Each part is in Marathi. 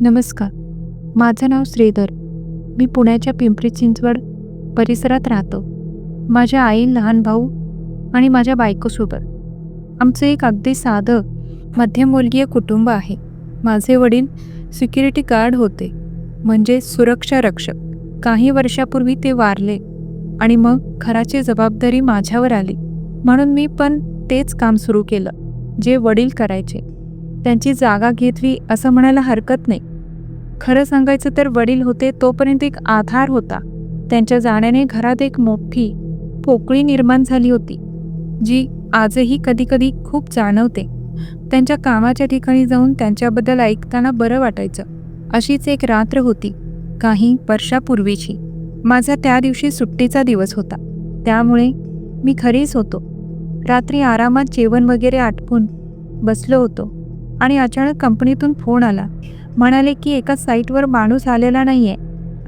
नमस्कार. माझं नाव श्रीधर. मी पुण्याच्या पिंपरी चिंचवड परिसरात राहतो. माझ्या आई लहान भाऊ आणि माझ्या बायकोसोबत. आमचं एक अगदी साधं मध्यमवर्गीय कुटुंब आहे. माझे वडील सिक्युरिटी गार्ड होते म्हणजे सुरक्षा रक्षक काही वर्षापूर्वी ते वारले आणि मग घराची जबाबदारी माझ्यावर आली. म्हणून मी पण तेच काम सुरू केलं जे वडील करायचे. त्यांची जागा घेतली असं म्हणायला हरकत नाही. खरं सांगायचं तर वडील होते तोपर्यंत एक आधार होता. त्यांच्या जाण्याने घरात एक मोठी पोकळी निर्माण झाली होती जी आजही कधीकधी खूप जाणवते. त्यांच्या कामाच्या ठिकाणी जाऊन त्यांच्याबद्दल ऐकताना बरं वाटायचं. अशीच एक रात्र होती काही वर्षापूर्वीची. माझा त्या दिवशी सुट्टीचा दिवस होता. त्यामुळे मी खरीच होतो. रात्री आरामात जेवण वगैरे आटपून बसलो होतो आणि अचानक कंपनीतून फोन आला. म्हणाले की एका साईटवर माणूस आलेला नाहीये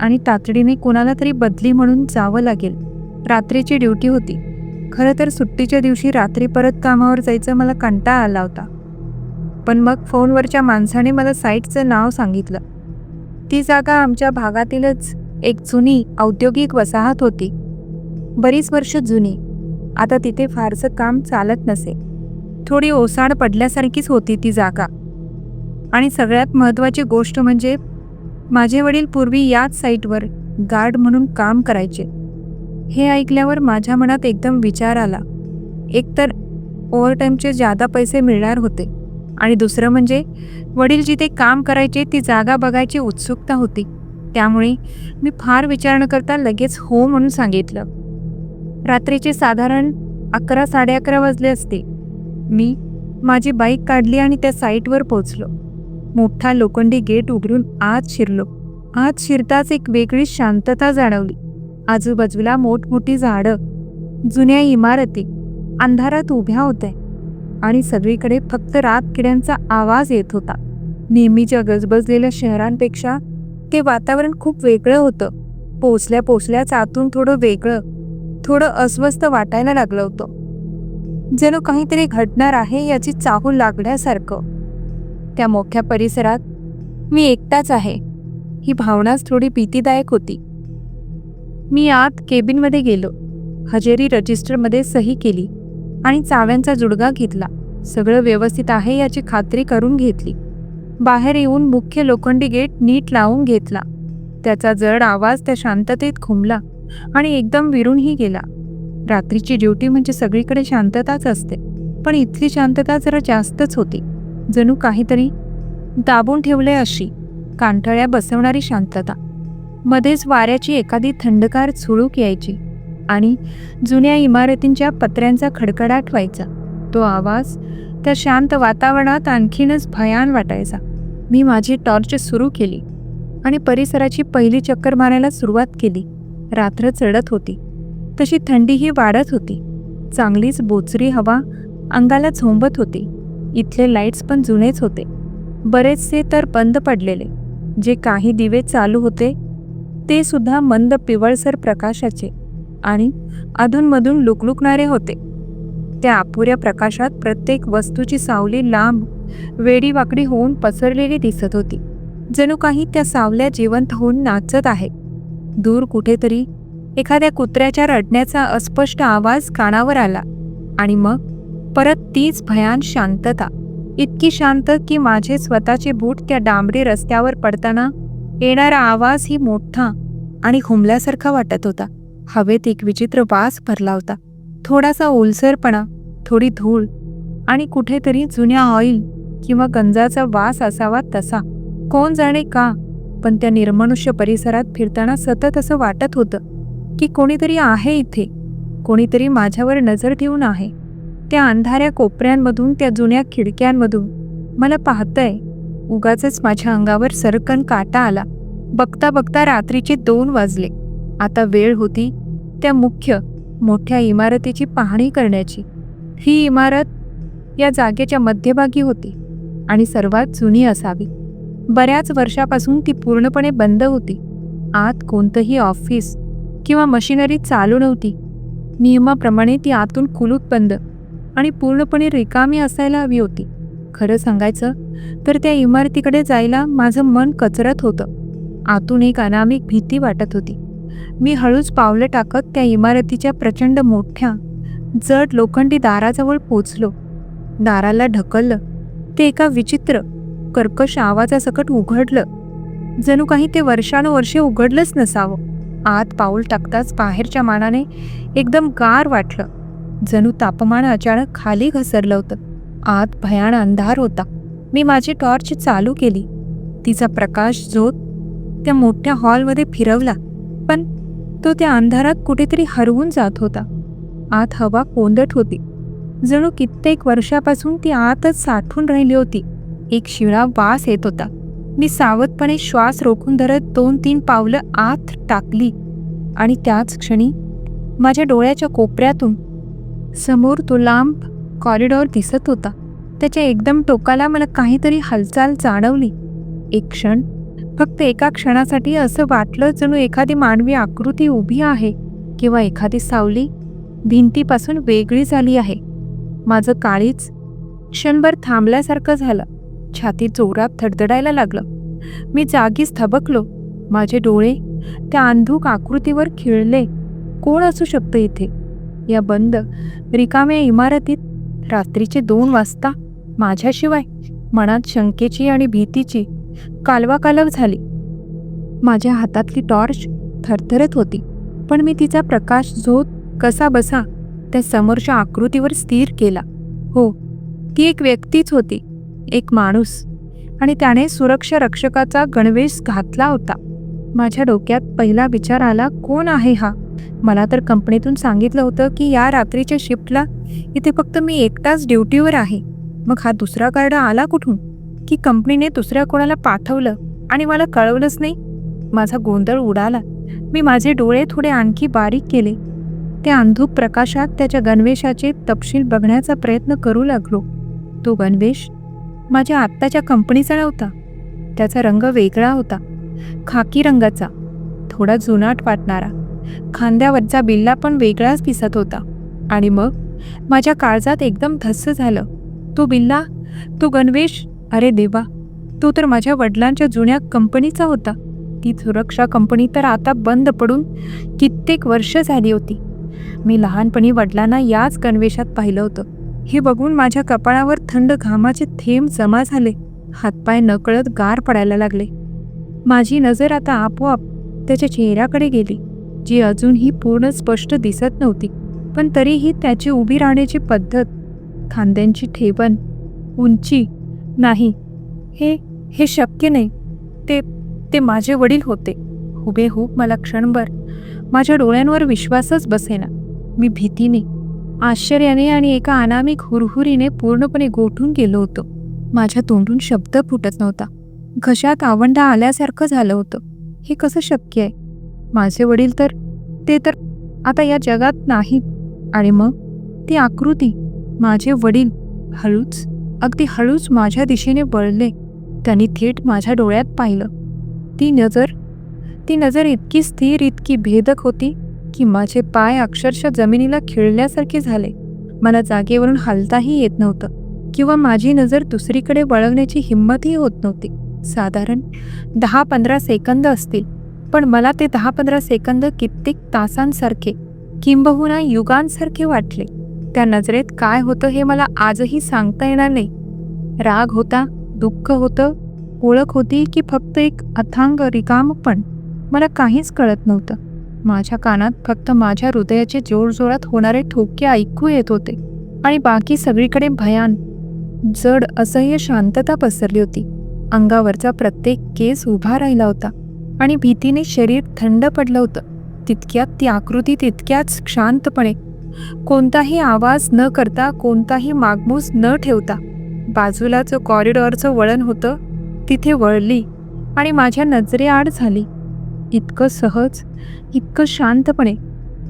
आणि तातडीने कोणाला तरी बदली म्हणून जावं लागेल. रात्रीची ड्युटी होती. खरं तर सुट्टीच्या दिवशी रात्री परत कामावर जायचं मला कंटाळा आला होता. पण मग फोनवरच्या माणसाने मला साईटचं नाव सांगितलं. ती जागा आमच्या भागातीलच एक जुनी औद्योगिक वसाहत होती. बरीच वर्ष जुनी. आता तिथे फारसं काम चालत नसे. थोडी ओसाड पडल्यासारखीच होती ती जागा. आणि सगळ्यात महत्त्वाची गोष्ट म्हणजे माझे वडील पूर्वी याच साईटवर गार्ड म्हणून काम करायचे. हे ऐकल्यावर माझ्या मनात एकदम विचार आला. एकतर ओव्हरटाईमचे जादा पैसे मिळणार होते आणि दुसरं म्हणजे वडील जिथे काम करायचे ती जागा बघायची उत्सुकता होती. त्यामुळे मी फार विचार न करता लगेच हो म्हणून सांगितलं. रात्रीचे साधारण अकरा साडे अकरा वाजले असते. मी माझी बाईक काढली आणि त्या साईटवर पोचलो मोठा लोखंडी गेट उघडून आत शिरलो. आत शिरताच एक वेगळी शांतता जाणवली. आजूबाजूला मोठमोठी झाडं जुन्या इमारती अंधारात उभ्या होत्या आणि सगळीकडे फक्त रात किड्यांचा आवाज येत होता. नेहमीच्या गजबजलेल्या शहरांपेक्षा ते वातावरण खूप वेगळं होतं. पोचल्या पोचल्याच आतून थोडं वेगळं थोडं अस्वस्थ वाटायला लागलं होतं. जणू काहीतरी घडणार आहे याची चाहूल लागण्यासारखं त्या मोठ्या परिसरात मी एकटाच आहे. ही भावनाच थोडी भीतीदायक होती. मी आत केबिनमध्ये गेलो. हजेरी रजिस्टरमध्ये सही केली आणि चाव्यांचा जुडगा घेतला. सगळं व्यवस्थित आहे याची खात्री करून घेतली. बाहेर येऊन मुख्य लोखंडी गेट नीट लावून घेतला. त्याचा जड आवाज त्या शांततेत खुंबला आणि एकदम विरूनही गेला. रात्रीची ड्युटी म्हणजे सगळीकडे शांतताच असते पण इथली शांतता जरा जास्तच होती. जणू काहीतरी दाबून ठेवले अशी. कांठळ्या बसवणारी शांतता. मध्येच वाऱ्याची एखादी थंडकार झुळूक यायची. आणि जुन्या इमारतींच्या पत्र्यांचा खडखडाट व्हायचा तो आवाज त्या शांत वातावरणात आणखीनच भयान वाटायचा. मी माझी टॉर्च सुरू केली आणि परिसराची पहिली चक्कर मारायला सुरुवात केली. रात्र चढत होती. तशी थंडीही वाढत होती. चांगलीच बोचरी हवा अंगाला झोंबत होती. इथले लाईट्स पण जुनेच होते. बरेचसे तर बंद पडलेले. जे काही दिवे चालू होते ते सुद्धा मंद पिवळसर प्रकाशाचे आणि अधूनमधून लुकलुकणारे होते. त्या अपुऱ्या प्रकाशात प्रत्येक वस्तूची सावली लांब वेडीवाकडी होऊन पसरलेली दिसत होती. जणू काही त्या सावल्या जिवंत होऊन नाचत आहे दूर कुठेतरी एखाद्या कुत्र्याच्या रडण्याचा अस्पष्ट आवाज कानावर आला आणि मग परत तीच भयान शांतता. इतकी शांत की माझे स्वतःचे बूट त्या डांबरी रस्त्यावर पडताना येणारा आवाज ही मोठा आणि हुमल्यासारखा वाटत होता. हवेत एक विचित्र वास भरला होता. थोडासा ओलसरपणा थोडी धूळ आणि कुठेतरी जुन्या ऑइल किंवा गंजाचा वास असावा तसा. कोण जाणे का? पण त्या निर्मनुष्य परिसरात फिरताना सतत असं वाटत होतं की कोणीतरी आहे इथे. कोणीतरी माझ्यावर नजर ठेवून आहे. त्या अंधाऱ्या कोपऱ्यांमधून त्या जुन्या खिडक्यांमधून. मला पाहतंय. उगाच माझ्या अंगावर सरकन काटा आला. बघता बघता रात्रीचे दोन वाजले. आता वेळ होती त्या मुख्य मोठ्या इमारतीची पाहणी करण्याची. ही इमारत या जागेच्या मध्यभागी होती आणि सर्वात जुनी असावी. बऱ्याच वर्षापासून ती पूर्णपणे बंद होती. आत कोणतंही ऑफिस किंवा मशिनरी चालू नव्हती. नियमाप्रमाणे ती आतून कुलूप बंद. आणि पूर्णपणे रिकामी असायला हवी होती. खरं सांगायचं तर त्या इमारतीकडे जायला माझं मन कचरत होतं. आतून एक अनामिक भीती वाटत होती. मी हळूच पावलं टाकत त्या इमारतीच्या प्रचंड मोठ्या जड लोखंडी दाराजवळ पोचलो. दाराला ढकललं. ते एका विचित्र कर्कश आवाजासकट उघडलं. जणू काही ते वर्षानुवर्षे उघडलंच नसावं. आत पाऊल टाकताच बाहेरच्या मानाने एकदम गार वाटलं. जणू तापमान अचानक खाली घसरलं होतं. आत भयान अंधार होता. मी माझी टॉर्च चालू केली. तिचा प्रकाश झोत त्या मोठ्या हॉलमध्ये फिरवला पण तो त्या अंधारात कुठेतरी हरवून जात होता. आत हवा कोंदट होती. जणू कित्येक वर्षापासून ती आतच साठून राहिली होती. एक शिळा वास येत होता. मी सावधपणे श्वास रोखून धरत दोन तीन पावलं आत टाकली आणि त्याच क्षणी माझ्या डोळ्याच्या कोपऱ्यातून समोर तो लांब कॉरिडॉर दिसत होता. त्याच्या एकदम टोकाला मला काहीतरी हालचाल जाणवली. एक क्षण फक्त एका क्षणासाठी असं वाटलं जणू एखादी मानवी आकृती उभी आहे किंवा एखादी सावली भिंतीपासून वेगळी झाली आहे. माझं काळीच क्षणभर थांबल्यासारखं झालं. छाती जोरात थडथडायला लागलं. मी जागीच थबकलो. माझे डोळे त्या अंधूक आकृतीवर खिळले. कोण असू शकतं इथे? या बंद रिकाम्या इमारतीत रात्रीचे दोन वाजता माझ्याशिवाय मनात शंकेची आणि भीतीची कालवाकालव झाली. माझ्या हातातली टॉर्च थरथरत होती पण मी तिचा प्रकाश झोत कसा बसा त्या समोरच्या आकृतीवर स्थिर केला. हो ती एक व्यक्तीच होती एक माणूस आणि त्याने सुरक्षा रक्षकाचा गणवेश घातला होता. माझ्या डोक्यात पहिला विचार आला कोण आहे हा? मला तर कंपनीतून सांगितलं होतं की या रात्रीच्या शिफ्टला इथे फक्त मी एकटाच ड्युटीवर आहे. मग हा दुसरा कार्ड आला कुठून? की कंपनीने दुसऱ्या कोणाला पाठवलं आणि मला कळवलंच नाही? माझा गोंधळ उडाला. मी माझे डोळे थोडे आणखी बारीक केले. त्या अंधूक प्रकाशात त्याच्या गणवेशाचे तपशील बघण्याचा प्रयत्न करू लागलो. तो गणवेश माझ्या आत्ताच्या कंपनीचा नव्हता. त्याचा रंग वेगळा होता. खाकी रंगाचा थोडा जुनाट वाटणारा. खांद्यावरचा बिल्ला पण वेगळाच दिसत होता. आणि मग? माझ्या काळजात एकदम धस्स झालं. तो बिल्ला? तो गणवेश? अरे देवा! तो तर माझ्या वडिलांच्या जुन्या कंपनीचा होता. ती सुरक्षा कंपनी तर आता बंद पडून कित्येक वर्ष झाली होती. मी लहानपणी वडिलांना याच गणवेशात पाहिलं होतं. हे बघून माझ्या कपाळावर थंड घामाचे थेंब जमा झाले. हातपाय नकळत गार पडायला लागले. माझी नजर आता आपोआप त्याच्या चेहऱ्याकडे गेली जी अजूनही पूर्ण स्पष्ट दिसत नव्हती. पण तरीही त्याची उभी राहण्याची पद्धत खांद्यांची ठेवण उंची नाही हे हे शक्य नाही. ते ते माझे वडील होते. हुबेहूब मला क्षणभर माझ्या डोळ्यांवर विश्वासच बसेना. मी भीतीने आश्चर्याने आणि एका अनामिक हुरहुरीने पूर्णपणे गोठून गेलो होतो. माझ्या तोंडून शब्द फुटत नव्हता. घशात आवंडा आल्यासारखं झालं होतं. हे कसं शक्य आहे? माझे वडील तर ते तर आता या जगात नाहीत. आणि मग? ती आकृती माझे वडील हळूच अगदी हळूच माझ्या दिशेने वळले. त्यांनी थेट माझ्या डोळ्यात पाहिलं. ती नजर ती नजर इतकी स्थिर इतकी भेदक होती की माझे पाय अक्षरशः जमिनीला खिळल्यासारखे झाले. मला जागेवरून हलताही येत नव्हतं किंवा माझी नजर दुसरीकडे वळवण्याची हिंमतही होत नव्हती. साधारण दहा पंधरा सेकंद असतील. पण मला ते दहा पंधरा सेकंद कित्येक तासांसारखे किंबहुना युगांसारखे वाटले. त्या नजरेत काय होतं हे मला आजही सांगता येणार नाही. राग होता दुःख होतं ओळख होती की फक्त एक अथांग रिकाम पण मला काहीच कळत नव्हतं. माझ्या कानात फक्त माझ्या हृदयाचे जोरजोरात होणारे ठोके ऐकू येत होते. आणि बाकी सगळीकडे भयान जड असह्य शांतता पसरली होती. अंगावरचा प्रत्येक केस उभा राहिला होता आणि भीतीने शरीर थंड पडलं होतं. तितक्यात ती आकृती तितक्याच शांतपणे कोणताही आवाज न करता कोणताही मागमूस न ठेवता बाजूला जो कॉरिडॉरचं वळण होतं तिथे वळली आणि माझ्या नजरेआड झाली. इतकं सहज इतकं शांतपणे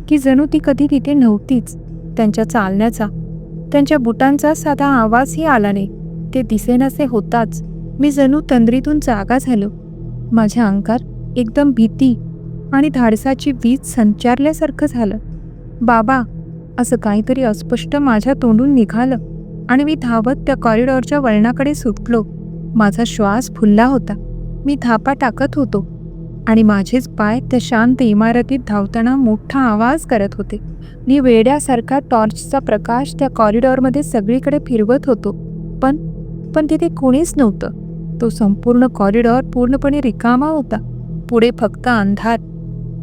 की जणू ती कधी तिथे नव्हतीच. त्यांच्या चालण्याचा त्यांच्या बुटांचा साधा आवाजही आला नाही. ते दिसेनासे होताच. मी जणू तंद्रीतून जागा झालो. माझ्या अंकार एकदम भीती आणि धाडसाची वीज संचारल्यासारखं झालं. बाबा असं काहीतरी अस्पष्ट माझ्या तोंडून निघालं आणि मी धावत त्या कॉरिडॉरच्या वळणाकडे सुटलो. माझा श्वास फुलला होता. मी धापा टाकत होतो आणि माझेच पाय त्या शांत इमारतीत धावताना मोठा आवाज करत होते. मी वेड्यासारखा टॉर्चचा प्रकाश त्या कॉरिडॉरमध्ये सगळीकडे फिरवत होतो. पण पण तिथे कोणीच नव्हतं. तो संपूर्ण कॉरिडॉर पूर्णपणे रिकामा होता. पुढे फक्त अंधार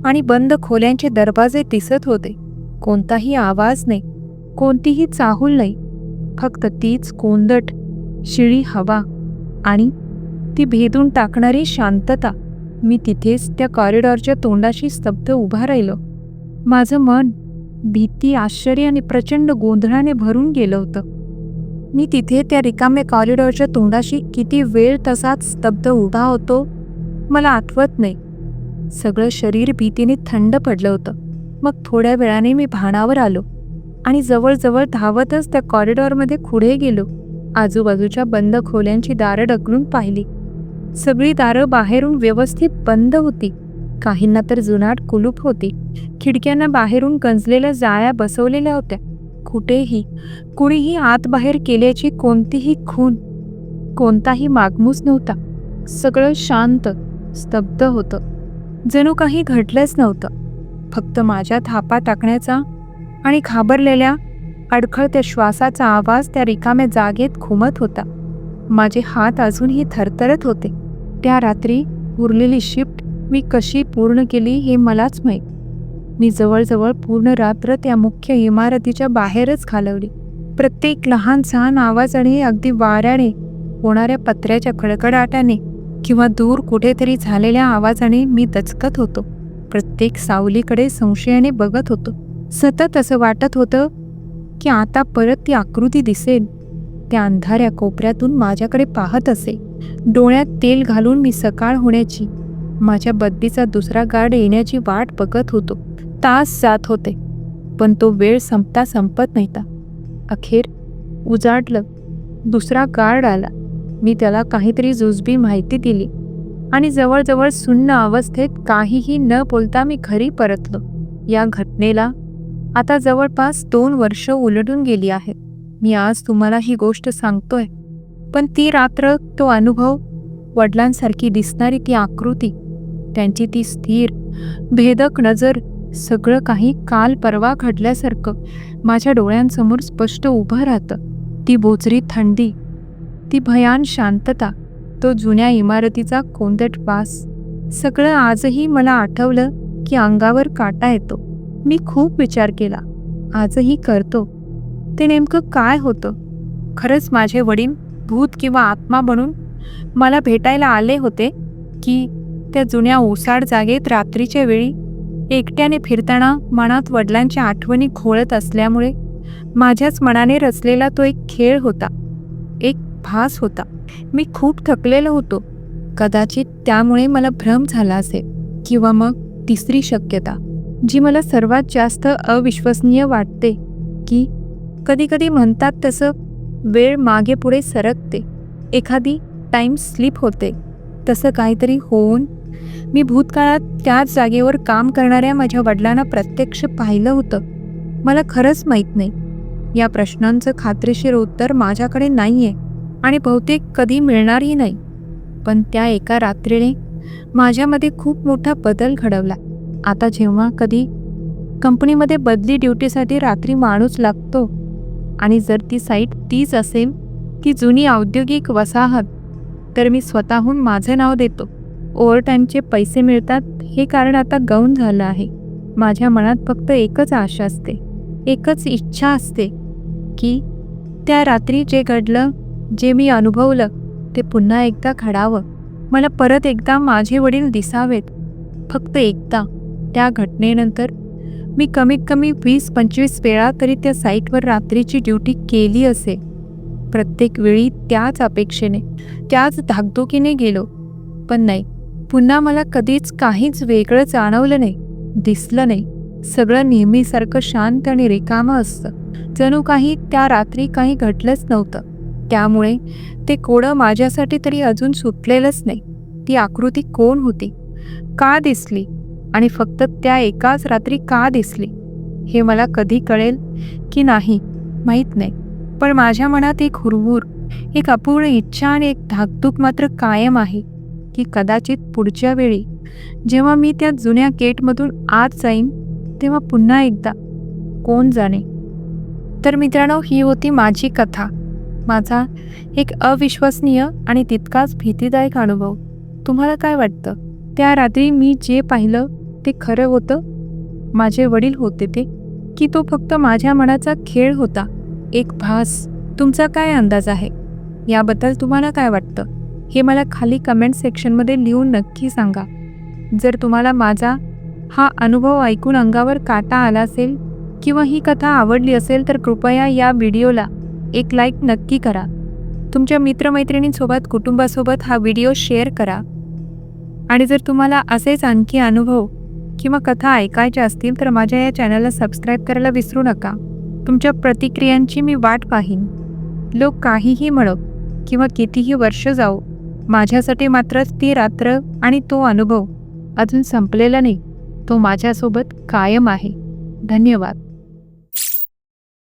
आणि बंद खोल्यांचे दरवाजे दिसत होते. कोणताही आवाज नाही कोणतीही चाहूल नाही. फक्त तीच कोंदट शिळी हवा आणि ती भेदून टाकणारी शांतता. मी तिथेच त्या कॉरिडॉरच्या तोंडाशी स्तब्ध उभा राहिलो. माझं मन भीती आश्चर्य आणि प्रचंड गोंधळाने भरून गेलं होतं. मी तिथे त्या रिकाम्या कॉरिडॉरच्या तोंडाशी किती वेळ तसाच स्तब्ध उभा होतो मला आठवत नाही. सगळं शरीर भीतीने थंड पडलं होतं. मग थोड्या वेळाने मी भाणावर आलो आणि जवळजवळ धावतच त्या कॉरिडॉरमध्ये पुढे गेलो. आजूबाजूच्या बंद खोल्यांची दारं ढकलून पाहिली. सगळी दारं बाहेरून व्यवस्थित बंद होती. काहींना तर जुनाट कुलूप होती. खिडक्यांना बाहेरून गंजलेल्या जाळ्या बसवलेल्या होत्या. कुठेही कुणीही आत बाहेर केल्याची कोणतीही खून कोणताही मागमूस नव्हता. सगळं शांत स्तब्ध होतं. जणू काही घडलंच नव्हतं. फक्त माझ्या थापा टाकण्याचा आणि घाबरलेल्या अडखळत्या श्वासाचा आवाज त्या रिकाम्या जागेत घुमत होता. माझे हात अजूनही थरथरत होते. त्या रात्री उरलेली शिफ्ट मी कशी पूर्ण केली हे मलाच माहीत मी जवळजवळ पूर्ण रात्र त्या मुख्य इमारतीच्या बाहेरच घालवली. प्रत्येक लहान सहान आवाजाने अगदी वाऱ्याने होणाऱ्या पत्र्याच्या खडखडाटाने किंवा दूर कुठेतरी झालेल्या आवाजाने मी दचकत होतो. प्रत्येक सावलीकडे संशयाने बघत होतो. सतत असं वाटत होतं की आता परत ती आकृती दिसेल. त्या अंधाऱ्या कोपऱ्यातून माझ्याकडे पाहत असे. डोळ्यात तेल घालून मी सकाळ होण्याची माझ्या बद्दीचा दुसरा गार्ड येण्याची वाट बघत होतो. तास जात होते पण तो वेळ संपता संपत नव्हता. अखेर उजाडलं दुसरा गार्ड आला. मी त्याला काहीतरी जुजबी माहिती दिली आणि जवळजवळ सुन्न अवस्थेत काहीही न बोलता मी घरी परतलो. या घटनेला आता जवळपास दोन वर्ष उलटून गेली आहेत मी आज तुम्हाला ही गोष्ट सांगतोय पण ती रात्र तो अनुभव वडिलांसारखी दिसणारी ती आकृती त्यांची ती स्थिर भेदक नजर सगळं काही काल परवा घडल्यासारखं माझ्या डोळ्यांसमोर स्पष्ट उभं राहतं. ती बोचरी थंडी ती भयान शांतता तो जुन्या इमारतीचा कोंदट वास. सगळं आजही मला आठवलं की अंगावर काटा येतो. मी खूप विचार केला आजही करतो. ते नेमकं काय होतं? खरंच माझे वडील भूत किंवा आत्मा बनून मला भेटायला आले होते की त्या जुन्या ओसाड जागेत रात्रीच्या वेळी एकट्याने फिरताना मनात वडिलांच्या आठवणी खोळत असल्यामुळे माझ्याच मनाने रचलेला तो एक खेळ होता. एक भास होता. मी खूप थकलेलो होतो. कदाचित त्यामुळे मला भ्रम झाला असेल किंवा मग तिसरी शक्यता जी मला सर्वात जास्त अविश्वसनीय वाटते की कधीकधी म्हणतात तसं वेळ मागे पुढे सरकते. एखादी टाईम स्लिप होते. तसं काहीतरी होऊन मी भूतकाळात त्याच जागेवर काम करणाऱ्या माझ्या वडिलांना प्रत्यक्ष पाहिलं होतं. मला खरंच माहीत नाही. या प्रश्नांचं खात्रीशीर उत्तर माझ्याकडे नाही आहे आणि बहुतेक कधी मिळणारही नाही. पण त्या एका रात्रीने माझ्यामध्ये खूप मोठा बदल घडवला. आता जेव्हा कधी कंपनीमध्ये बदली ड्युटीसाठी रात्री माणूस लागतो आणि जर ती साईट तीच असेल की जुनी औद्योगिक वसाहत तर मी स्वतःहून माझे नाव देतो. ओव्हरटाईमचे पैसे मिळतात हे कारण आता गौण झालं आहे. माझ्या मनात फक्त एकच आशा असते. एकच इच्छा असते की त्या रात्री जे घडलं जे मी अनुभवलं ते पुन्हा एकदा घडावं. मला परत एकदा माझे वडील दिसावेत. फक्त एकदा. त्या घटनेनंतर मी कमीत कमी वीस पंचवीस वेळा तरी त्या साईटवर रात्रीची ड्युटी केली असे. प्रत्येक वेळी त्याच अपेक्षेने त्याच धाकधुकीने गेलो. पण नाही. पुन्हा मला कधीच काहीच वेगळं जाणवलं नाही दिसलं नाही. सगळं नेहमीसारखं शांत आणि रिकामं असतं. जणू काही त्या रात्री काही घडलंच नव्हतं. त्यामुळे ते कोडं माझ्यासाठी तरी अजून सुटलेलंच नाही. ती आकृती कोण होती? का दिसली? आणि फक्त त्या एकाच रात्री का दिसली? हे मला कधी कळेल की नाही माहीत नाही. पण माझ्या मनात एक हुरहुर एक अपूर्ण इच्छा आणि एक धाकधूक मात्र कायम आहे. की कदाचित पुढच्या वेळी जेव्हा मी त्या जुन्या गेटमधून आत जाईन तेव्हा पुन्हा एकदा कोण जाणे? तर मित्रांनो ही होती माझी कथा. माझा एक अविश्वसनीय आणि तितकाच भीतीदायक अनुभव. तुम्हाला काय वाटतं? त्या रात्री मी जे पाहिलं ते खरं होतं? माझे वडील होते ते? की तो फक्त माझ्या मनाचा खेळ होता? एक भास. तुमचा काय अंदाज आहे? याबद्दल तुम्हाला काय वाटतं? हे मला खाली कमेंट सेक्शनमध्ये लिहून नक्की सांगा. जर तुम्हाला माझा हा अनुभव ऐकून अंगावर काटा आला असेल किंवा ही कथा आवडली असेल तर कृपया या व्हिडिओला एक लाईक नक्की करा. तुमच्या मित्रमैत्रिणींसोबत कुटुंबासोबत हा व्हिडिओ शेअर करा. आणि जर तुम्हाला असेच आणखी अनुभव किंवा कथा ऐकायच्या असतील तर माझ्या या चॅनलला सबस्क्राईब करायला विसरू नका. तुमच्या प्रतिक्रियांची मी वाट पाहीन. लोक काहीही म्हणो किंवा कितीही वर्ष जाऊ माझ्यासाठी मात्र ती रात्र आणि तो अनुभव अजून संपलेला नाही. तो माझ्यासोबत कायम आहे. धन्यवाद.